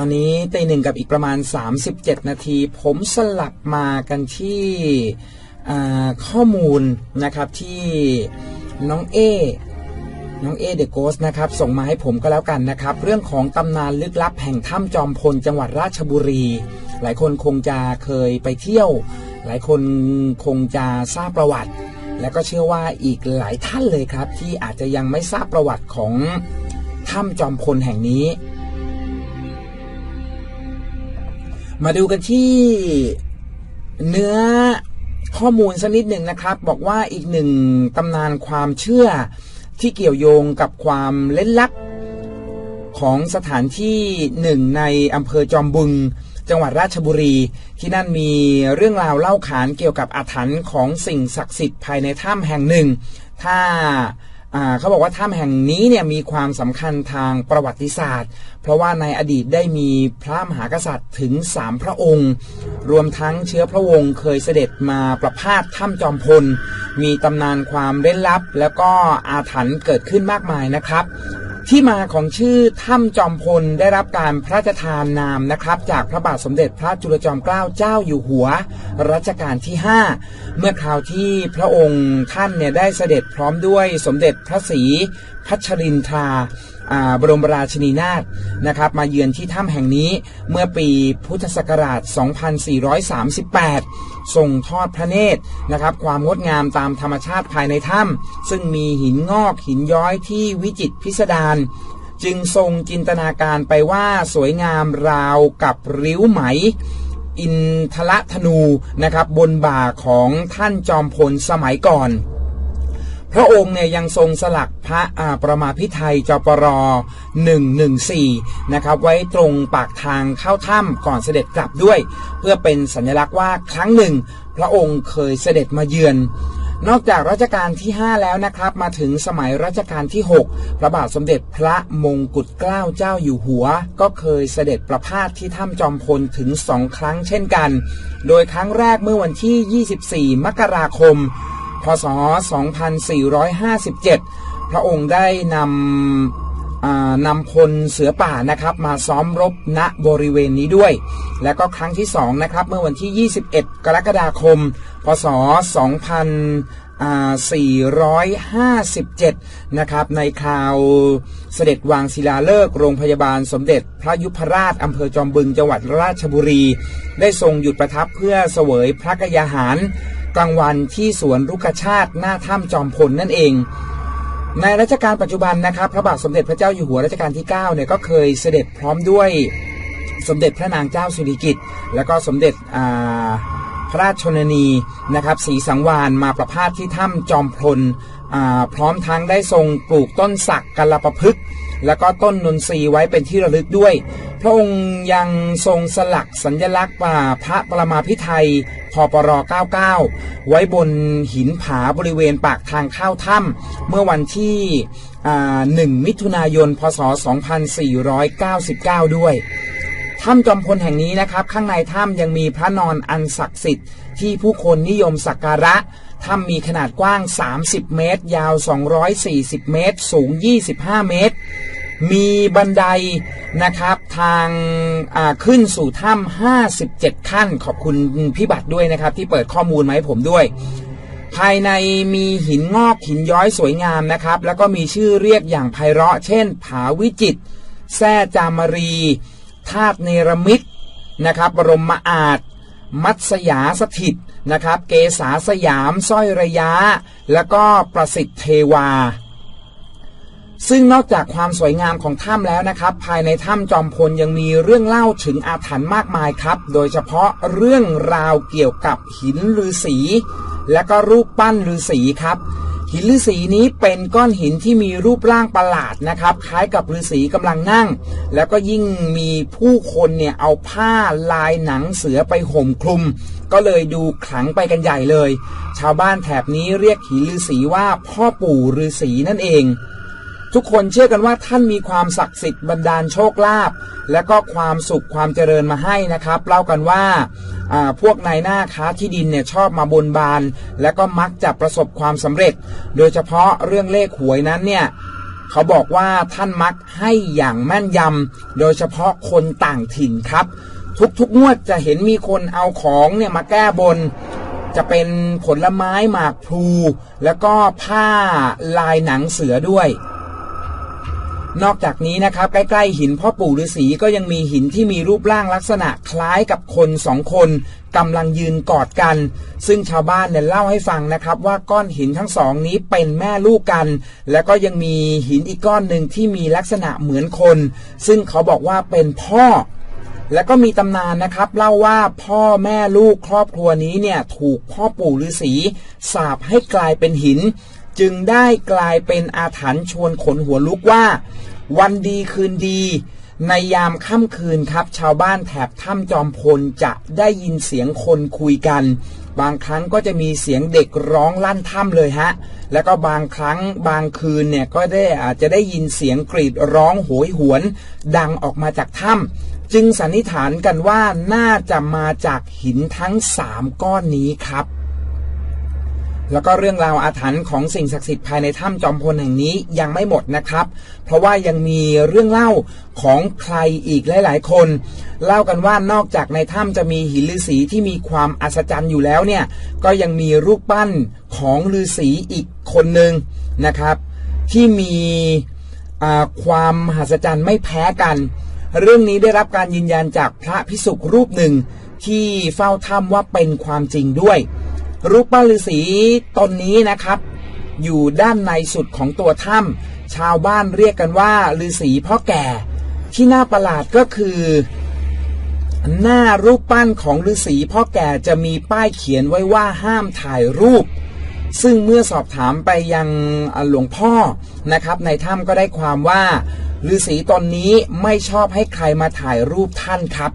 ตอนนี้ตีหนึ่งกับอีกประมาณ 37 นาที ผมสลับมากันที่ข้อมูลนะครับที่น้องเอน้องเอเดอะโกสนะครับส่งมาให้ผมก็แล้วกันนะครับ เรื่องของตำนานลึกลับแห่งถ้ำจอมพลจังหวัดราชบุรี หลายคนคงจะเคยไปเที่ยว หลายคนคงจะทราบประวัติ และก็เชื่อว่าอีกหลายท่านเลยครับ ที่อาจจะยังไม่ทราบประวัติของถ้ำจอมพลแห่งนี้ มาดูกันที่เนื้อข้อมูลสักนิดหนึ่งนะครับ บอกว่าอีกหนึ่งตำนานความเชื่อที่เกี่ยวโยงกับความเล่นลับ ของสถานที่หนึ่งในอำเภอจอมบึง จังหวัดราชบุรี ที่นั่นมีเรื่องราวเล่าขานเกี่ยวกับอาถรรพ์ของสิ่งศักดิ์สิทธิ์ภายในถ้ำแห่งหนึ่ง ถ้าอ่า เขาบอกว่าถ้ำแห่งนี้เนี่ยมีความสำคัญทางประวัติศาสตร์ เพราะว่าในอดีตได้มีพระมหากษัตริย์ถึงสามพระองค์ รวมทั้งเชื้อพระวงศ์เคยเสด็จมาประพาสถ้ำจอมพล มีตำนานความเร้นลับ แล้วก็อาถรรพ์เกิดขึ้นมากมายนะครับ ที่มาของชื่อถ้ำจอมพลได้รับการพระราชทานนามนะครับ จากพระบาทสมเด็จพระจุลจอมเกล้าเจ้าอยู่หัว รัชกาลที่ 5 เมื่อคราวที่พระองค์ท่านเนี่ยได้เสด็จพร้อมด้วยสมเด็จพระศรีพัชรินทราอ่า บรมราชินีนาถนะครับมาเยือนที่ถ้ำแห่งนี้เมื่อปีพุทธศักราช 2438 ส่งทอดพระเนตรนะครับความงดงามตามธรรมชาติภายในถ้ำซึ่งมีหินงอกหินย้อยที่วิจิตรพิสดารจึงทรงจินตนาการไปว่าสวยงามราวกับริ้วไหม อินทละธนูนะครับบนบ่าของท่านจอมพลสมัยก่อน พระองค์เนี่ยยังทรงสลักพระอ่าประมาพิไทยจปร114 นะครับ ไว้ตรงปากทางเข้าถ้ำก่อนเสด็จกลับด้วย เพื่อเป็นสัญลักษณ์ว่าครั้งหนึ่ง พระองค์เคยเสด็จมาเยือนนอกจากรัชกาลที่ 5 แล้วนะครับ มาถึงสมัยรัชกาลที่ 6 พระบาทสมเด็จพระมงกุฎเกล้าเจ้าอยู่หัว ก็เคยเสด็จประพาสที่ถ้ำจอมพลถึง2ครั้งเช่นกัน โดยครั้งแรกเมื่อวันที่ 24 มกราคม พศ 2457 พระองค์ได้นำนำพลเสือป่านะครับ มาซ้อมรบณบริเวณนี้ด้วย และก็ครั้งที่ 2 นะครับ เมื่อวันที่ 21 กรกฎาคม พศ 2457 นะครับ ในคราวเสด็จวางศิลาฤกษ์โรงพยาบาลสมเด็จพระยุพราชอำเภอจอมบึงจังหวัดราชบุรี ได้ทรงหยุดประทับเพื่อเสวยพระกยาหาร กลางวันที่สวนรุกชาติหน้าถ้ำจอมพลนั่นเอง ในรัชกาลปัจจุบันนะครับ พระบาทสมเด็จพระเจ้าอยู่หัวรัชกาลที่9เนี่ยก็เคยเสด็จพร้อมด้วยสมเด็จพระนางเจ้าสิริกิติ์แล้วก็สมเด็จพระราชชนนีนะครับศรีสังวานมาประพาสที่ถ้ำจอมพลพร้อมทั้งได้ทรงปลูกต้นสักกัลปะพฤกษ์ แล้วก็ต้นนนทรีไว้เป็นที่ระลึกด้วย พระองค์ยังทรงสลักสัญลักษณ์ป่าพระประมาพิไทยพปร 99 ไว้บนหินผาบริเวณปากทางเข้าถ้ำเมื่อวันที่ 1 มิถุนายน พศ 2499 ด้วยถ้ำจอมพลแห่งนี้นะครับ ข้างในถ้ำยังมีพระนอนอันศักดิ์สิทธิ์ที่ผู้คนนิยมสักการะถ้ำมีขนาดกว้าง 30 เมตร ยาว 240 เมตร สูง 25 เมตร มีบันไดนะครับทางขึ้นสู่ถ้ำ57 ขั้น ขอบคุณพี่บัตรด้วยนะครับ ที่เปิดข้อมูลมาให้ผมด้วย ภายในมีหินงอกหินย้อยสวยงามนะครับ แล้วก็มีชื่อเรียกอย่างไพเราะ เช่น ผาวิจิตแซ่จามรีธาตุเนรมิตนะครับ บรมมาอาจ มัตสยาสถิตนะครับ เกษาสยาม สร้อยระยะ แล้วก็ประสิทธิ์เทวา ซึ่งนอกจากความสวยงามของถ้ำแล้วนะครับ ภายในถ้ำจอมพลยังมีเรื่องเล่าถึงอาถรรพ์มากมายครับ โดยเฉพาะเรื่องราวเกี่ยวกับหินฤาษีและก็รูปปั้นฤาษีครับ หินฤาษีนี้เป็นก้อนหินที่มีรูปร่างประหลาดนะครับ คล้ายกับฤาษีกำลังนั่ง แล้วก็ยิ่งมีผู้คนเนี่ยเอาผ้าลายหนังเสือไปห่มคลุม ก็เลยดูขลังไปกันใหญ่เลย ชาวบ้านแถบนี้เรียกหินฤาษีว่าพ่อปู่ฤาษีนั่นเอง ทุกคนเชื่อกันว่าท่านมีความศักดิ์สิทธิ์บันดาลโชคลาภและก็ความสุขความเจริญมาให้นะครับเล่ากันว่าพวกนายหน้าค้าที่ดินเนี่ยชอบมาบนบาน และก็มักจะประสบความสำเร็จ โดยเฉพาะเรื่องเลขหวยนั้นเนี่ยเขาบอกว่าท่านมักให้อย่างแม่นยำโดยเฉพาะคนต่างถิ่นครับ ทุกๆงวดจะเห็นมีคนเอาของเนี่ยมาแก้บนจะเป็นผลไม้หมากพลูแล้วก็ผ้าลายหนังเสือด้วย นอกจากนี้นะครับใกล้ๆหินพ่อปู่ฤาษีก็ยังมีหินที่มีรูปร่างลักษณะคล้ายกับคนสองคนกำลังยืนกอดกัน ซึ่งชาวบ้านเนี่ยเล่าให้ฟังนะครับ ว่าก้อนหินทั้งสองนี้เป็นแม่ลูกกัน แล้วก็ยังมีหินอีกก้อนหนึ่งที่มีลักษณะเหมือนคน ซึ่งเขาบอกว่าเป็นพ่อแล้วก็มีตำนานนะครับเล่าว่าพ่อแม่ลูกครอบครัวนี้เนี่ยถูกพ่อปู่ฤาษีสาปให้กลายเป็นหิน จึงได้กลายเป็นอาถรรพ์ชวนขนหัวลุกว่า วันดีคืนดี ในยามค่ำคืนครับ ชาวบ้านแถบถ้ำจอมพลจะได้ยินเสียงคนคุยกัน บางครั้งก็จะมีเสียงเด็กร้องลั่นถ้ำเลยฮะ แล้วก็บางครั้งบางคืนเนี่ยก็ได้อาจจะได้ยินเสียงกรีดร้องโหยหวน ดังออกมาจากถ้ำจึงสันนิษฐานกันว่าน่าจะมาจากหินทั้งสามก้อนนี้ครับ แล้วก็เรื่องราวอาถรรพ์ของสิ่งศักดิ์สิทธิ์ภายในถ้ำจอมพลแห่งนี้ยังไม่หมดนะครับ เพราะว่ายังมีเรื่องเล่าของใครอีกหลาย ๆ คน เล่ากันว่านอกจากในถ้ำจะมีหินฤาษีที่มีความอัศจรรย์อยู่แล้วเนี่ย ก็ยังมีรูปปั้นของฤาษีอีกคนหนึ่งนะครับ ที่มีความมหัศจรรย์ไม่แพ้กัน เรื่องนี้ได้รับการยืนยันจากพระพิสุกรูปหนึ่งที่เฝ้าถ้ำว่าเป็นความจริงด้วย รูปปั้นฤาษีตนนี้นะครับ อยู่ด้านในสุดของตัวถ้ำชาวบ้านเรียกกันว่าฤาษีพ่อแก่ ที่น่าประหลาดก็คือ หน้ารูปปั้นของฤาษีพ่อแก่จะมีป้ายเขียนไว้ว่าห้ามถ่ายรูป ซึ่งเมื่อสอบถามไปยังหลวงพ่อนะครับ ในถ้ำก็ได้ความว่าฤาษีตนนี้ไม่ชอบให้ใครมาถ่ายรูปท่านครับ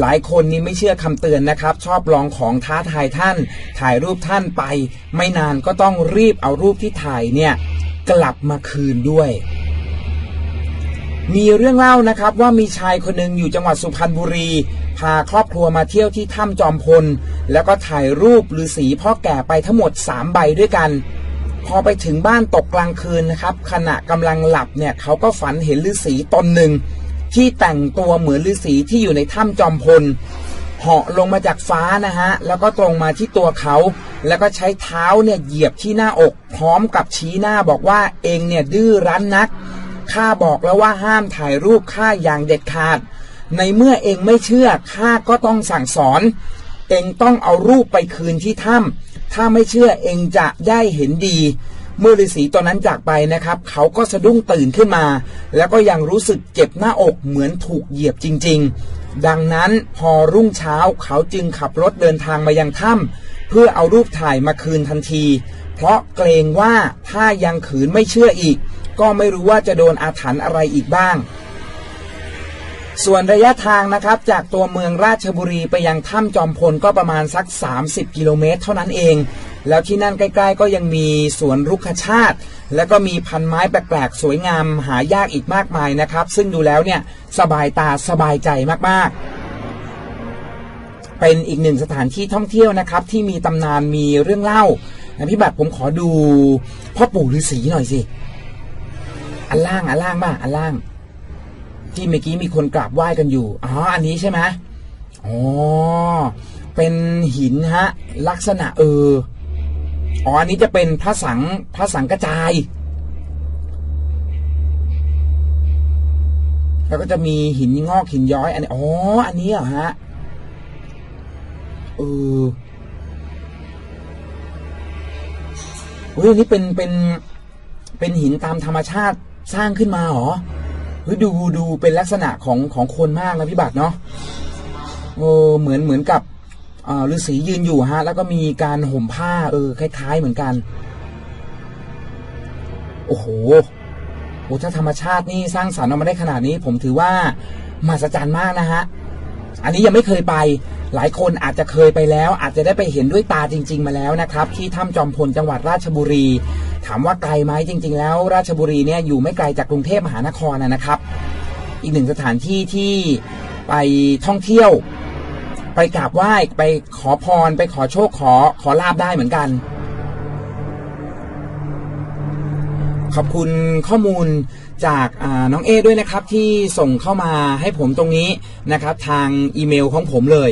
หลายคนนี่ไม่เชื่อคำเตือนนะครับ ชอบลองของท้าทายท่าน ถ่ายรูปท่านไป ไม่นานก็ต้องรีบเอารูปที่ถ่ายเนี่ย กลับมาคืนด้วย มีเรื่องเล่านะครับว่ามีชายคนหนึ่งอยู่จังหวัดสุพรรณบุรี พาครอบครัวมาเที่ยวที่ถ้ำจอมพล แล้วก็ถ่ายรูปฤาษีพ่อแก่ไปทั้งหมด 3 ใบด้วยกันพอไปถึงบ้านตกกลางคืนนะครับ ขณะกำลังหลับเนี่ยเขาก็ฝันเห็นฤาษีตนหนึ่ง ที่แต่งตัวเหมือนฤาษีที่อยู่ในถ้ำจอมพลเหาะลงมาจากฟ้านะฮะ แล้วก็ตรงมาที่ตัวเขา แล้วก็ใช้เท้าเนี่ยเหยียบที่หน้าอก พร้อมกับชี้หน้าบอกว่าเองเนี่ยดื้อรั้นนัก ข้าบอกแล้วว่าห้ามถ่ายรูปข้าอย่างเด็ดขาด ในเมื่อเองไม่เชื่อข้าก็ต้องสั่งสอน เองต้องเอารูปไปคืนที่ถ้ำถ้าไม่เชื่อเองจะได้เห็นดี เมื่อฤาษีตอนนั้นจากไปนะครับเขาก็สะดุ้งตื่นขึ้นมา แล้วก็ยังรู้สึกเจ็บหน้าอกเหมือนถูกเหยียบจริง ๆ ดังนั้นพอรุ่งเช้าเขาจึงขับรถเดินทางมายังถ้ำเพื่อเอารูปถ่ายมาคืนทันที เพราะเกรงว่าถ้ายังขืนไม่เชื่ออีก ก็ไม่รู้ว่าจะโดนอาถรรพ์อะไรอีกบ้างส่วนระยะทางนะครับจากตัวเมืองราชบุรีไปยังถ้ำจอมพลก็ประมาณสัก 30 กิโลเมตร เท่านั้นเอง แล้วที่นั่นใกล้ๆ ก็ยังมีสวนรุกขชาติ แล้วก็มีพันไม้แปลกๆ สวยงามหายากอีกมากมายนะครับ ซึ่งดูแล้วเนี่ยสบายตาสบายใจมากๆ เป็นอีกหนึ่งสถานที่ท่องเที่ยวนะครับ ที่มีตำนานมีเรื่องเล่านะพี่บัตรผมขอดูพ่อปู่ฤาษีหน่อยสิ อันล่างอันล่างบ้างอันล่าง ที่เมื่อกี้มีคนกราบไหว้กันอยู่อ๋ออันนี้ใช่ไหมอ๋อเป็นหินฮะ ลักษณะเออ อ๋ออันนี้จะเป็นพระสังพระสังกระจาย แล้วก็จะมีหินงอกหินย้อย อันนี้อ๋ออันนี้เหรอฮะเออเฮ้ยอันนี้เป็นเป็นเป็นหินตามธรรมชาติสร้างขึ้นมาเหรอเฮ้ยดูดูเป็นลักษณะของของคนมากนะพี่บัตรเนาะโอ้เหมือนเหมือนกับ ฤาษียืนอยู่ฮะ แล้วก็มีการห่มผ้า เออ คล้าย ๆ เหมือนกัน โอ้โหโอ้ถ้าธรรมชาตินี่สร้างสรรค์ออกมาได้ขนาดนี้ ผมถือว่ามหัศจรรย์มากนะฮะ อันนี้ยังไม่เคยไป หลายคนอาจจะเคยไปแล้ว อาจจะได้ไปเห็นด้วยตาจริง ๆ มาแล้วนะครับ ที่ถ้ำจอมพลจังหวัดราชบุรี ถามว่าไกลไหมจริง ๆ แล้ว ราชบุรีเนี่ยอยู่ไม่ไกลจากกรุงเทพมหานครนะนะครับ อีกหนึ่งสถานที่ที่ไปท่องเที่ยว ไปกราบไหว้ไปขอพร ไปขอโชคขอขอลาบได้เหมือนกัน ขอบคุณข้อมูลจากน้องเอด้วยนะครับที่ส่งเข้ามาให้ผมตรงนี้นะครับ ทางอีเมลของผมเลย